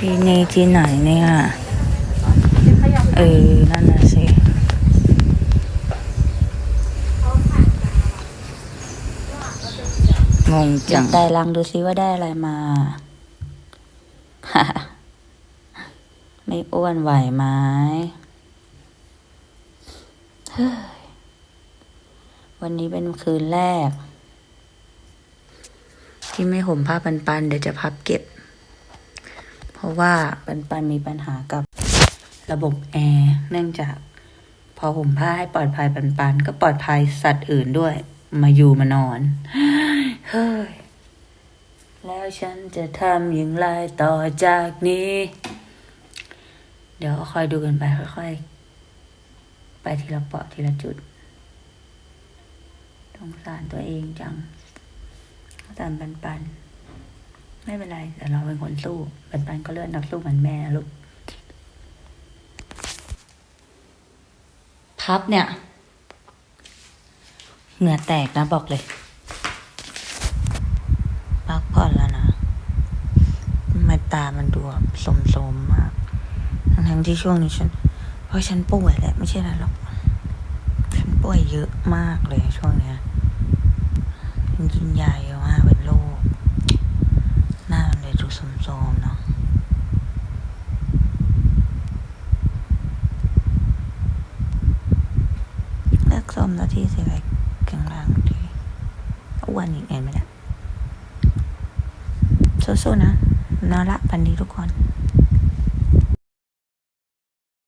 ที่นี่ที่ไหนเนี่ย เออ นั่นน่ะสิ งงจังได้ลังดูซิว่าได้อะไรมา ไม่อ้วนไหวไหมเฮ้ยวันนี้เป็นคืนแรก ที่ไม่ห่มผ้าปันปันๆเดี๋ยวจะพับเก็บ ราะว่าปันปันมีปัญหากับระบบแอร์เนื่องจาก พอห่มผ้าให้ปลอดภัยปันปันก็ปลอดภัยสัตว์อื่นด้วย มาอยู่มานอนเฮ้ยแล้วฉันจะทำอย่างไรต่อจากนี้ เดี๋ยวค่อยดูกันไปค่อยๆไปทีละเปาะทีละจุดสงสารตัวเองจังสงสารปันปัน ไม่เป็นไรแต่เราเป็นคนสู้ปันปันก็เลือดนักสู้เหมือนแม่ลูกพับเนี่ยเหงื่อแตกนะบอกเลยพักผ่อนแล้วนะทำไมตามันดูแบบสมๆมาก ทั้งที่ช่วงนี้ฉัน เพราะฉันป่วยแหละไม่ใช่อะไรหรอก ฉันป่วยเยอะมากเลยช่วงเนี้ยกินยาเยอะมากเป็นโรคห สมันเลยดูสมเนาะเลือกส้มแล้วที่สิไรกลางล่างดีอ้วนอีกเห็นไหมเนี่ยสู้ๆนะนอนละปันดีทุกคน